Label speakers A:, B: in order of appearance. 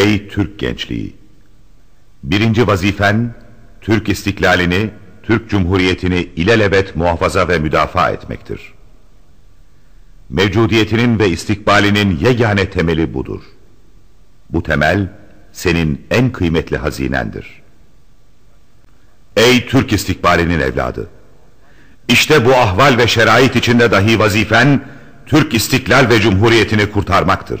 A: Ey Türk gençliği! Birinci vazifen, Türk istiklalini, Türk Cumhuriyeti'ni ilelebet muhafaza ve müdafaa etmektir. Mevcudiyetinin ve istikbalinin yegane temeli budur. Bu temel, senin en kıymetli hazinendir. Ey Türk istikbalinin evladı! İşte bu ahval ve şerait içinde dahi vazifen, Türk istiklal ve cumhuriyetini kurtarmaktır.